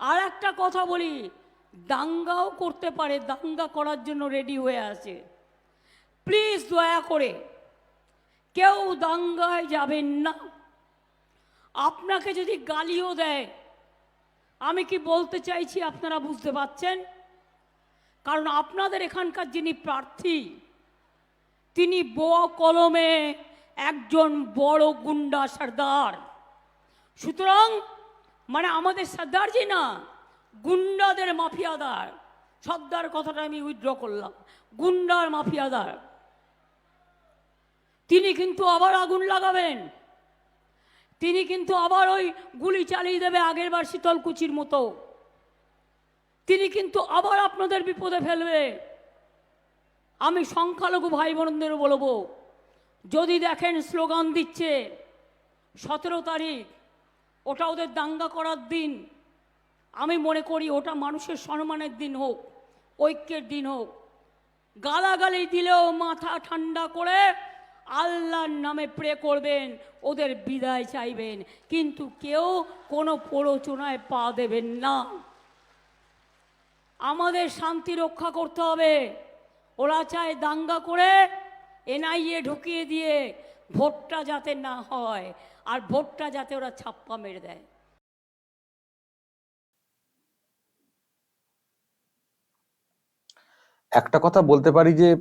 আর একটা কথা বলি, দাঙ্গাও করতে পারে, দাঙ্গা করার জন্য রেডি হয়ে আছে। প্লিজ দয়া করে, কেউ দাঙ্গায় যাবেন না। আপনাকে যদি গালিও দেয়, আমি কি বলতে চাইছি আপনারা বুঝতে পারছেন? কারণ আপনাদের এখানকার যিনি প্রার্থী, তিনি বোয়া কলমে একজন বড় গুন্ডা সর্দার। সুতরাং মানে আমাদের সর্দারজি না, গুন্ডাদের মাফিয়াদার। সর্দার কথাটা আমি উইথড্র করলাম। গুন্ডার মাফিয়াদার। তিনি কিন্তু আবার আগুন লাগাবেন। তিনি কিন্তু আবার ওই গুলি চালিয়ে দেবে আগের বার শীতলকুচির মতো। তিনি কিন্তু আবার আপনাদের বিপদে ফেলবে। আমি সংখ্যালঘু ভাই বোনদেরও বলব, যদি দেখেন স্লোগান দিচ্ছে, সতেরো তারিখ ওটা ওদের দাঙ্গা করার দিন। আমি মনে করি ওটা মানুষের সম্মানের দিন হোক, ঐক্যের দিন হোক। গালাগালি দিলেও মাথা ঠান্ডা করে আল্লাহর নামে প্রে করবেন, ওদের বিদায় চাইবেন। কিন্তু কেউ কোনো প্ররোচনায় পা দেবেন না। আমাদের শান্তি রক্ষা করতে হবে। ওরা চায় দাঙ্গা করে এনআইএ ঢুকিয়ে দিয়ে ভোটটা যাতে না হয়। আর ভোটটা যাতে ওরা ছাপ্পা মেরে দেয়। একটা কথা বলতে পারি যে,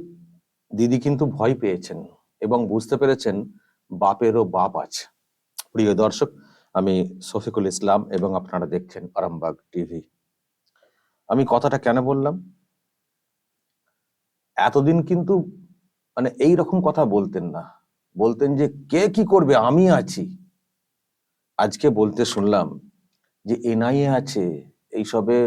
দিদি কিন্তু ভয় পেয়েছেন এবং বুঝতে পেরেছেন বাপেরও বাপ আছে। প্রিয় দর্শক, আমি শফিকুল ইসলাম এবং আপনারা দেখছেন আরামবাগ টিভি। আমি কথাটা কেন বললাম? এতদিন কিন্তু মানে এই রকম কথা বলতেন না। বলতেন যে, কে কি করবে? আমি আছি। আজকে বলতে শুনলাম যে, এনআইএ আছে, এইসবে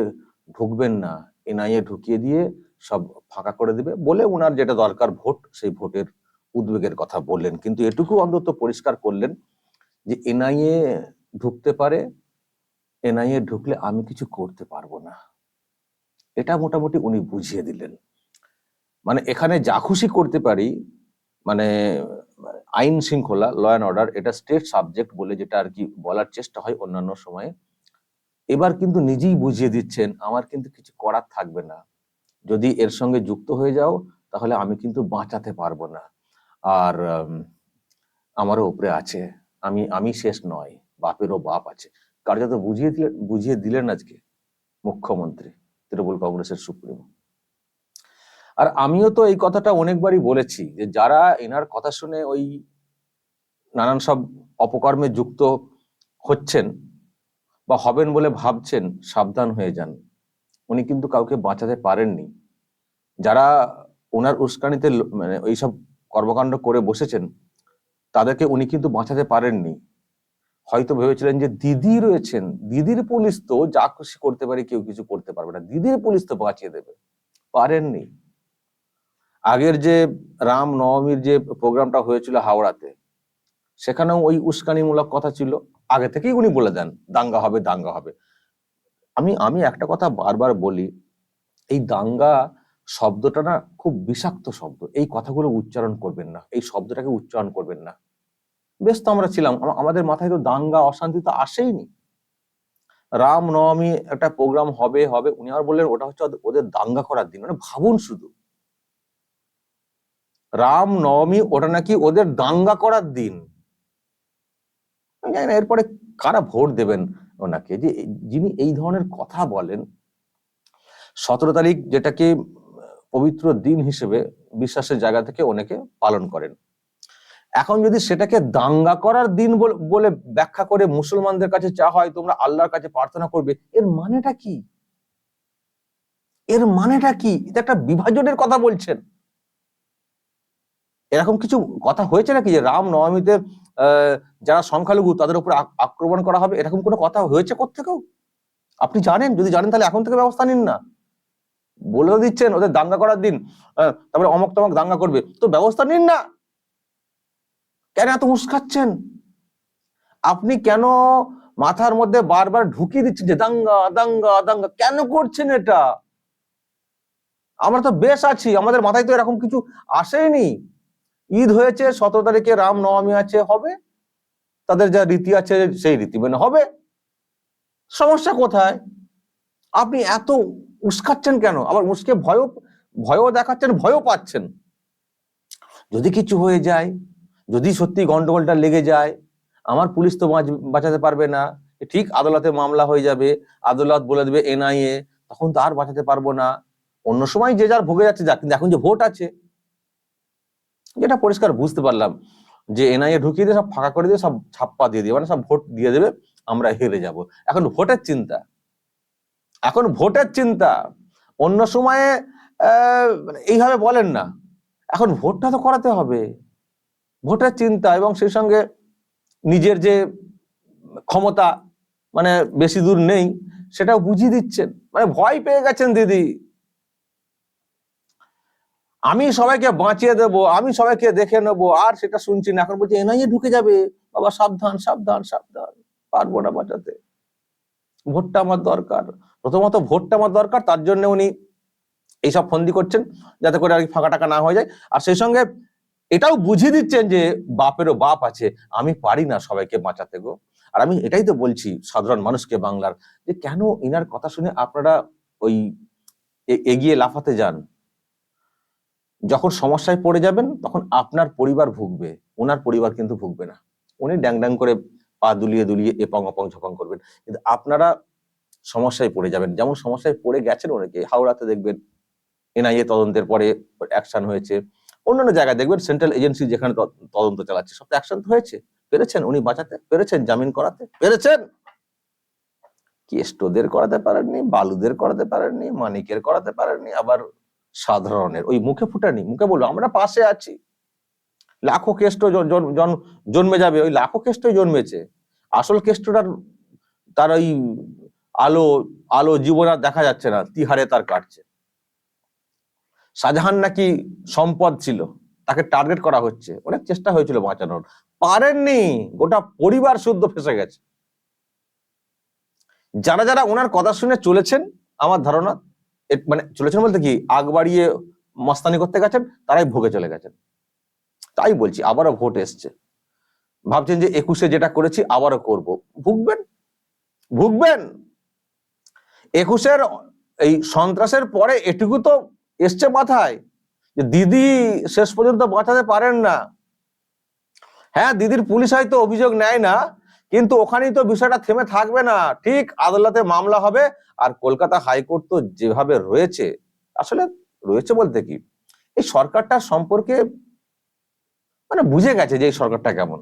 ঢুকবেন না। এনআইএ ঢুকিয়ে দিয়ে সব ফাঁকা করে দিবে বলে ওনার যেটা দরকার ভোট, সেই ভোটের উদ্বেগের কথা বললেন। কিন্তু এটুকু অন্তত পরিষ্কার করলেন যে, এনআইএ ঢুকতে পারে, এনআইএ ঢুকলে আমি কিছু করতে পারব না। এটা মোটামুটি উনি বুঝিয়ে দিলেন। মানে এখানে যা খুশি করতে পারি মানে আইন শৃঙ্খলা ল অ্যান্ড অর্ডার এটা স্টেট সাবজেক্ট বলে যেটা আর কি বলার চেষ্টা হয় অন্যান্য সময়ে। এবার কিন্তু নিজেই বুঝিয়ে দিচ্ছেন, আমার কিন্তু কিছু করার থাকবে না। যদি এর সঙ্গে যুক্ত হয়ে যাও, তাহলে আমি কিন্তু বাঁচাতে পারব না। আর আমারও উপরে আছে। আমি আমি শেষ নয়, বাপেরও বাপ আছে। কার্যত বুঝিয়ে দিলেন বুঝিয়ে দিলেন আজকে মুখ্যমন্ত্রী, তৃণমূল কংগ্রেসের সুপ্রিমো। আর আমিও তো এই কথাটা অনেকবারই বলেছি যে যারা এনার কথা শুনে ওই নানান সব অপকর্মে যুক্ত হচ্ছেন বা হবেন বলে ভাবছেন, সাবধান হয়ে যান। উনি কিন্তু কাউকে বাঁচাতে পারেননি। যারা ওনার উস্কানিতে মানে এইসব কর্মকাণ্ড করে বসেছেন, তাদেরকে উনি কিন্তু বাঁচাতে পারেননি। হয়তো ভেবেছিলেন যে দিদি রয়েছেন, দিদির পুলিশ তো যা খুশি করতে পারে, কেউ কিছু করতে পারবে না। দিদির পুলিশ তো বাঁচিয়ে দেবে। পারেননি। আগের যে রাম নবমীর যে প্রোগ্রামটা হয়েছিল হাওড়াতে, সেখানেও ওই উস্কানিমূলক কথা ছিল। আগে থেকেই উনি বলে দেন, দাঙ্গা হবে দাঙ্গা হবে। আমি আমি একটা কথা বারবার বলি, এই দাঙ্গা শব্দটা না খুব বিষাক্ত শব্দ। এই কথাগুলো উচ্চারণ করবেন না, এই শব্দটাকে উচ্চারণ করবেন না। বেশ তো আমরা ছিলাম আমাদের মাথায় তো দাঙ্গা, অশান্তি তো আসেইনি। রাম নবমী একটা প্রোগ্রাম হবে হবে, উনি আর বললেন ওটা হচ্ছে ওদের- ওদের দাঙ্গা করার দিন মানে ভাবুন শুধু। রাম নবমী ওটা নাকি ওদের দাঙ্গা করার দিন। জানি না, এরপরে কারা ভোট দেবেন ওনাকে? যে যিনি এই ধরনের কথা বলেন, সতেরো তারিখ যেটাকে পবিত্র দিন হিসেবে বিশ্বাসের জায়গা থেকে অনেকে পালন করেন। এখন যদি সেটাকে দাঙ্গা করার দিন বল- ব্যাখ্যা করে মুসলমানদের কাছে চা হয়, তোমরা আল্লাহর কাছে প্রার্থনা করবে, এর মানেটা কি? এর মানেটা কি? এটা একটা বিভাজনের কথা বলছেন। এরকম কিছু কথা হয়েছে নাকি যে রাম নবমীতে যারা সংখ্যালঘু তাদের উপর আক্রমণ করা হবে? এরকম কোনো কথা হয়েছে কোথেকেও আপনি জানেন? যদি জানেন তাহলে এখন থেকে ব্যবস্থা নিন না। বলে দিচ্ছেন, ওদের দাঙ্গা করার দিন। তারপরে অমক তমক দাঙ্গা করবে। তো ব্যবস্থা নিন না! কেন এত উস্কাচ্ছেন আপনি কেন মাথার মধ্যে বারবার ঢুকিয়ে দিচ্ছেন যে দাঙ্গা দাঙ্গা দাঙ্গা? কেন করছেন এটা? আমরা তো বেশ আছি, আমাদের মাথায় তো এরকম কিছু আসেনি। ঈদ হয়েছে, সতেরো তারিখে রাম নবমী আছে, হবে। তাদের যা রীতি আছে, সেই রীতি মানে হবে। সমস্যা কোথায়? আপনি এত উস্কাচ্ছেন কেন? আবার উস্কে ভয়ও ভয়ও দেখাচ্ছেন, ভয়ও পাচ্ছেন। যদি কিছু হয়ে যায়, যদি সত্যি গন্ডগোলটা লেগে যায়, আমার পুলিশ তো বাঁচ- বাঁচাতে পারবে না। ঠিক আদালতে মামলা হয়ে যাবে, আদালত বলে দেবে এনআইএ, তখন তো আর বাঁচাতে পারব না। অন্য সময় যে যার ভোগে যাচ্ছে কিন্তু এখন যে ভোট আছে যেটা পরিষ্কার বুঝতে পারলাম যে এনআইএ ঢুকিয়ে দিয়ে সব ফাঁকা করে দিয়ে সব ছাপ্পা দিয়ে দিয়ে মানে সব ভোট দিয়ে দেবে, আমরা হেরে যাব। এখন ভোটের চিন্তা। এখন ভোটের চিন্তা। অন্য সময়ে মানে এইভাবে বলেন না। এখন ভোটটা তো করাতে হবে। ভোটের চিন্তা এবং সেই সঙ্গে নিজের যে ক্ষমতা মানে বেশি দূর নেই, সেটাও বুঝিয়ে দিচ্ছেন। মানে ভয় পেয়ে গেছেন দিদি। আমি সবাইকে বাঁচিয়ে দেব, আমি সবাইকে দেখে নেব, আর সেটা শুনছি না। এখন বলছি, এনআইএ ঢুকে যাবে। বাবা, সাবধান সাবধান সাবধান। পারব না বাঁচাতে। ভোটটা আমার দরকার। প্রথমত ভোটটা আমার দরকার, তার জন্য উনি এইসব ফন্দি করছেন, যাতে করে আর কি ফাঁকা টাকা না হয়ে যায়। আর সেই সঙ্গে এটাও বুঝিয়ে দিচ্ছেন যে, বাপেরও বাপ আছে, আমি পারি না সবাইকে বাঁচাতে গো। আর আমি এটাই তো বলছি সাধারণ মানুষকে বাংলার, যে কেন ইনার কথা শুনে আপনারা ওই এগিয়ে লাফাতে যান? যখন সমস্যায় পড়ে যাবেন, তখন আপনার পরিবার ভুগবে, ওনার পরিবার কিন্তু ভুগবে না। উনি ড্যাং ড্যাং করে পা দুলিয়ে দুলিয়ে এপং অপং ঝপং করবেন। কিন্তু আপনারা সমস্যায় পড়ে যাবেন। যেমন সমস্যায় পড়ে গেছেন অনেকে, হাওড়াতে দেখবেন, এনআইএ তদন্তের পরে অ্যাকশন হয়েছে। অন্যান্য জায়গায় দেখবেন সেন্ট্রাল এজেন্সি যেখানে তদন্ত চালাচ্ছে, সব তো অ্যাকশন তো হয়েছে। পেরেছেন উনি বাঁচাতে? পেরেছেন জামিন করাতে? পেরেছেন? কেষ্টদের করাতে পারেননি, বালুদের করাতে পারেননি, মানিকের করাতে পারেননি, আবার সাধারণের। ওই মুখে ফুটানি, মুখে বলল আমরা পাশে আছি। লাখো কেষ্ট জন- জন- জন- জন্মে যাবে। ওই লাখো কেষ্টই জন্মেছে। আসল কেষ্টটার, তার ওই আলো আলো জীবন আর দেখা যাচ্ছে না। তিহারে তার কাটছে। শাহজাহান নাকি সম্পদ ছিল। তাকে টার্গেট করা হচ্ছে। অনেক চেষ্টা হয়েছিল বাঁচানোর। পারেননি। গোটা পরিবার শুদ্ধ ফেসে গেছে। যারা যারা ওনার কথা শুনে চলেছেন, আমার ধারণা মানে চলেছেন বলতে কি, আগ বাড়িয়ে মস্তানি করতে গেছেন, তারাই ভোগে চলে গেছেন। তাই বলছি, আবারও ভোট এসছে। ভাবছেন যে একুশে যেটা করেছি, আবারও করব। ভুগবেন? ভুগবেন? একুশের এই সন্ত্রাসের পরে এটুকু তো এসছে মাথায়, যে দিদি শেষ পর্যন্ত বাঁচাতে পারেন না। হ্যাঁ দিদির পুলিশ হয়তো অভিযোগ নেয় না কিন্তু ওখানেই তো বিষয়টা থেমে থাকবে না। ঠিক আদালতে মামলা হবে আর কলকাতা হাইকোর্ট তো যেভাবে রয়েছে, আসলে রয়েছে বলতে কি, এই সরকারটা সম্পর্কে মানে বুঝে গেছে যে এই সরকারটা কেমন।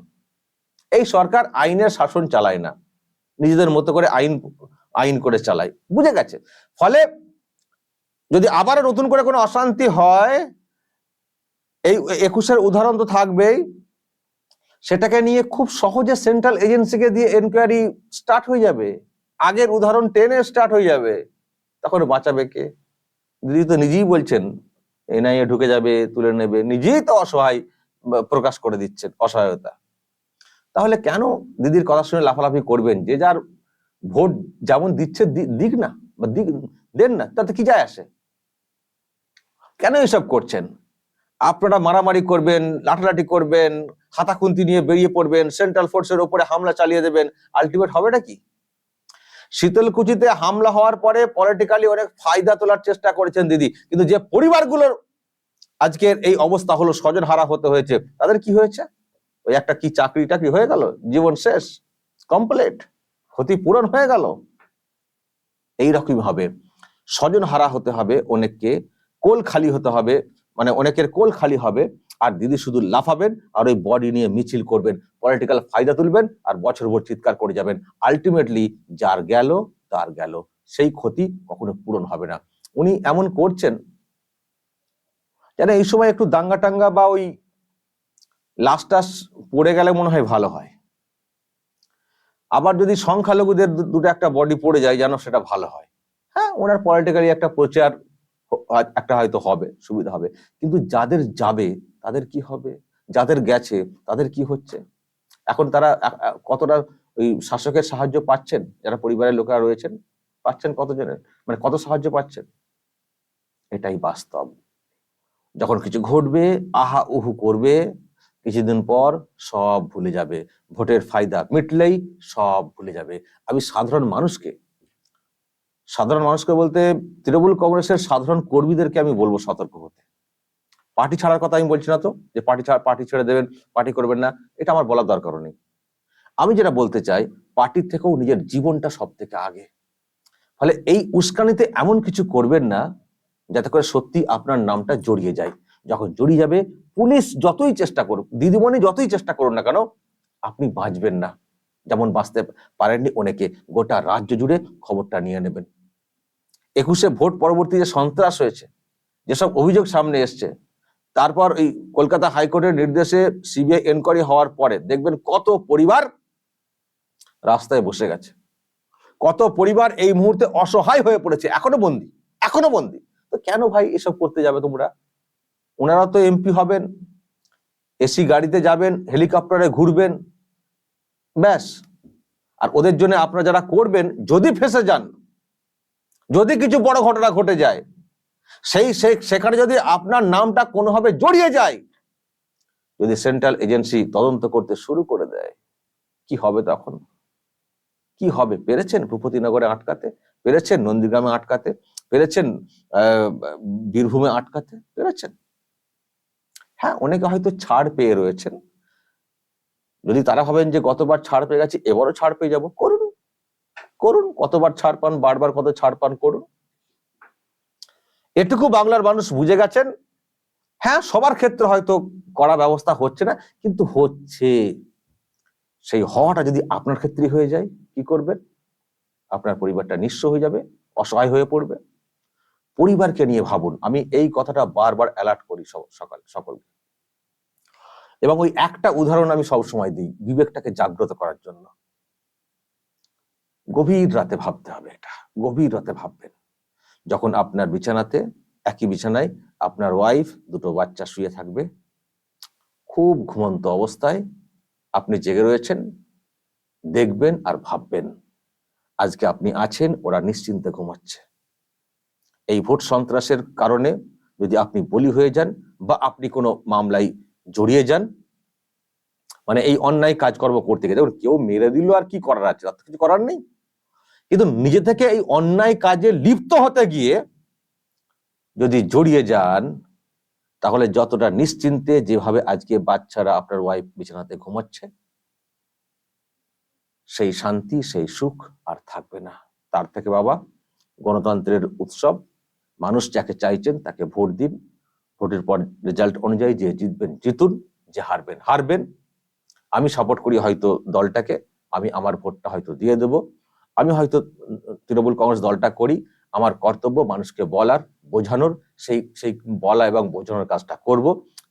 এই সরকার আইনের শাসন চালায় না, নিজেদের মতো করে আইন আইন করে চালায়, বুঝে গেছে। ফলে যদি আবার নতুন করে কোনো অশান্তি হয়, এই একুশের উদাহরণ তো থাকবেই সেটাকে নিয়ে খুব সহজে সেন্ট্রাল এজেন্সিকে দিয়ে এনকোয়ারি স্টার্ট হয়ে যাবে। আগের উদাহরণ টেনে স্টার্ট হয়ে যাবে। তখন বাঁচাবে কে? দিদি তো নিজেই বলছেন এনআইএ ঢুকে যাবে, তুলে নেবে। নিজেই তো অসহায় প্রকাশ করে দিচ্ছেন, অসহায়তা। তাহলে কেন দিদির কথা শুনে লাফালাফি করবেন? যে যার ভোট যেমন দিচ্ছে দিক না, বা দিক, দেন না, তাতে কি যায় আসে? কেন এসব করছেন? আপনারা মারামারি করবেন, লাঠালাঠি করবেন, হাতাখুন্তি নিয়ে বেরিয়ে পড়বেন সেন্ট্রাল ফোর্সের উপরে হামলা চালিয়ে দেবেন আলটিমেট হবেটা কি? শীতলকুচিতে হামলা হওয়ার পরে পলিটিক্যালি অনেক ফায়দা তোলার চেষ্টা করেছেন দিদি। কিন্তু যে পরিবারগুলোর আজকের এই অবস্থা হলো, স্বজন হারা হতে হয়েছে, তাদের কি হয়েছে? ওই একটা কি চাকরি টাকরি হয়ে গেল? জীবন শেষ কমপ্লিট ক্ষতিপূরণ হয়ে গেল। এইরকমই হবে। স্বজন হারা হতে হবে অনেককে, কোল খালি হতে হবে। মানে অনেকের কোল খালি হবে, আর দিদি শুধু লাফাবেন আর ওই বডি নিয়ে মিছিল করবেন পলিটিক্যাল ফায়দা তুলবেন আর বছর ভোর চিৎকার করে যাবেন। আলটিমেটলি যার গেল, তার গেল। সেই ক্ষতি কখনো পূরণ হবে না। উনি এমন করছেন যেন এই সময় একটু দাঙ্গা টাঙ্গা বা ওই লাশ পড়ে গেলে মনে হয় ভালো হয়। আবার যদি সংখ্যালঘুদের দুটো একটা বডি পড়ে যায় যেন সেটা ভালো হয়। হ্যাঁ ওনার পলিটিক্যালি একটা প্রচার একটা হয়তো হবে, সুবিধা হবে। কিন্তু যাদের যাবে, তাদের কি হবে? যাদের গেছে, তাদের কি হচ্ছে? এখন তারা কতটা ওই শাসকের সাহায্য পাচ্ছেন? যারা পরিবারের লোকেরা রয়েছেন, পাচ্ছেন কতজনের? মানে কত সাহায্য পাচ্ছেন? এটাই বাস্তব। যখন কিছু ঘটবে, আহা উহু করবে, কিছুদিন পর সব ভুলে যাবে। ভোটের ফায়দা মিটলেই সব ভুলে যাবে। আমি সাধারণ মানুষকে সাধারণ মানুষকে বলতে তৃণমূল কংগ্রেসের সাধারণ কর্মীদেরকে আমি বলব সতর্ক হতে। পার্টি ছাড়ার কথা আমি বলছি না তো, যে পার্টি ছাড়া, পার্টি ছেড়ে দেবেন, পার্টি করবেন না, এটা আমার বলার দরকারও নেই। আমি যেটা বলতে চাই, পার্টির থেকেও নিজের জীবনটা সব থেকে আগে। ফলে এই উস্কানিতে এমন কিছু করবেন না, যাতে করে সত্যি আপনার নামটা জড়িয়ে যায়। যখন জড়িয়ে যাবে, পুলিশ যতই চেষ্টা করুক, দিদিমণি যতই চেষ্টা করুন না কেন, আপনি বাঁচবেন না। যেমন বাঁচতে পারেননি অনেকে, গোটা রাজ্য জুড়ে খবরটা নিয়ে নেবেন। একুশে ভোট পরবর্তী যে সন্ত্রাস হয়েছে, যেসব অভিযোগ সামনে এসছে, তারপর এই কলকাতা হাইকোর্টের নির্দেশে সিবিআই এনকোয়ারি হওয়ার পরে দেখবেন কত পরিবার রাস্তায় বসে গেছে। কত পরিবার এই মুহূর্তে অসহায় হয়ে পড়েছে, এখনও বন্দি এখনও বন্দি। তো কেন ভাই এসব করতে যাবে তোমরা? ওনারা তো এমপি হবেন, এসি গাড়িতে যাবেন, হেলিকপ্টারে ঘুরবেন, ব্যাস। আর ওদের জন্য আপনারা যারা করবেন, যদি ফেসে যান যদি কিছু বড় ঘটনা ঘটে যায়, সেই সেখানে যদি আপনার নামটা কোনোভাবে জড়িয়ে যায়, যদি সেন্ট্রাল এজেন্সি তদন্ত করতে শুরু করে দেয়, কি হবে তখন? কি হবে? পেরেছেন ভূপতিনগরে আটকাতে? পেরেছেন নন্দীগ্রামে আটকাতে? পেরেছেন বীরভূমে আটকাতে? পেরেছেন? হ্যাঁ অনেকে হয়তো ছাড় পেয়ে রয়েছেন। যদি তারা ভাবেন যে গতবার ছাড় পেয়ে গেছে, এবারও ছাড় পেয়ে যাব, করুন। করুন, কতবার ছাড় পান, বারবার কত ছাড় পান করুন। এটুকু বাংলার মানুষ বুঝে গেছেন হ্যাঁ সবার ক্ষেত্রে হয়তো করা ব্যবস্থা হচ্ছে না, কিন্তু হচ্ছে। সেই হওয়াটা যদি আপনার ক্ষেত্রে হয়ে যায়, কি করবেন? আপনার পরিবারটা নিঃস্ব হয়ে যাবে, অসহায় হয়ে পড়বে। পরিবারকে নিয়ে ভাবুন, আমি এই কথাটা বারবার অ্যালার্ট করি সকাল, সকলকে। এবং ওই একটা উদাহরণ আমি সবসময় দিই, বিবেকটাকে জাগ্রত করার জন্য। গভীর রাতে ভাবতে হবে এটা। গভীর রাতে ভাববেন। যখন আপনার বিছানাতে, একই বিছানায় আপনার ওয়াইফ দুটো বাচ্চা শুয়ে থাকবে, খুব ঘুমন্ত অবস্থায় আপনি জেগে রয়েছেন, দেখবেন আর ভাববেন, আজকে আপনি আছেন, ওরা নিশ্চিন্তে ঘুমাচ্ছে। এই ভোট সন্ত্রাসের কারণে যদি আপনি বলি হয়ে যান বা আপনি কোনো মামলায় জড়িয়ে যান মানে এই অন্যায় কাজকর্ম করতে দেখুন কেউ মেরে দিল আর কি করার আছে? তার কিছু করার নেই। কিন্তু নিজে থেকে এই অন্যায় কাজে লিপ্ত হতে গিয়ে যদি জড়িয়ে যান, তাহলে যতটা নিশ্চিন্তে যেভাবে আজকে বাচ্চারা আপনার ওয়াইফ বিছানাতে ঘুমাচ্ছে, সেই শান্তি, সেই সুখ আর থাকবে না। তার থেকে বাবা, গণতন্ত্রের উৎসব, মানুষ যাকে চাইছেন তাকে ভোট দিন। ভোটের পর রেজাল্ট অনুযায়ী যে জিতবেন, জিতুন, যে হারবেন হারবেন। আমি সাপোর্ট করি হয়তো দলটাকে, আমি আমার ভোটটা হয়তো দিয়ে দেব। আমি হয়তো তৃণমূল কংগ্রেস দলটা করি, আমার কর্তব্য মানুষকে বলার, বোঝানোর, সেই সেই বলা এবং বোঝানোর কাজটা করব।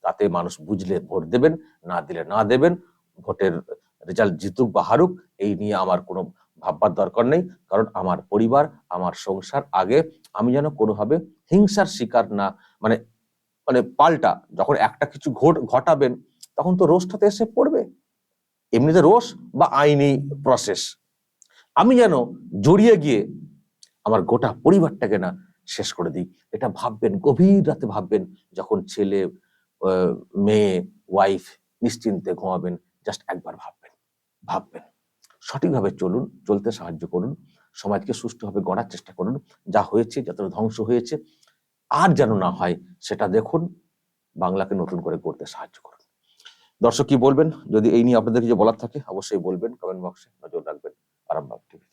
তাতে মানুষ বুঝলে ভোট দেবেন, না দিলে না দেবেন, ভোটের রেজাল্ট জিতুক বা হারুক, এই নিয়ে আমার কোনো ভাববার দরকার নেই। কারণ আমার পরিবার, আমার সংসার আগে, আমি যেন কোনোভাবে হিংসার শিকার না মানে মানে পাল্টা, যখন একটা কিছু ঘট, ঘটাবেন, তখন তো রোষটাতে এসে পড়বে। এমনিতে রোষ বা আইনি প্রসেস আমি যেন জড়িয়ে গিয়ে আমার গোটা পরিবারটাকে না শেষ করে দিই। এটা ভাববেন, গভীর রাতে ভাববেন যখন ছেলে মেয়ে ওয়াইফ নিশ্চিন্তে ঘুমাবেন জাস্ট একবার ভাববেন ভাববেন। সঠিকভাবে চলুন, চলতে সাহায্য করুন, সমাজকে সুষ্ঠুভাবে গড়ার চেষ্টা করুন, যা হয়েছে, যতটা ধ্বংস হয়েছে, আর যেন না হয় সেটা দেখুন, বাংলাকে নতুন করে গড়তে সাহায্য করুন। দর্শক কি বলবেন? যদি এই নিয়ে আপনাদের কিছু বলার থাকে, অবশ্যই বলবেন কমেন্ট বক্সে নজর রাখবেন। আরামবাগ টিভি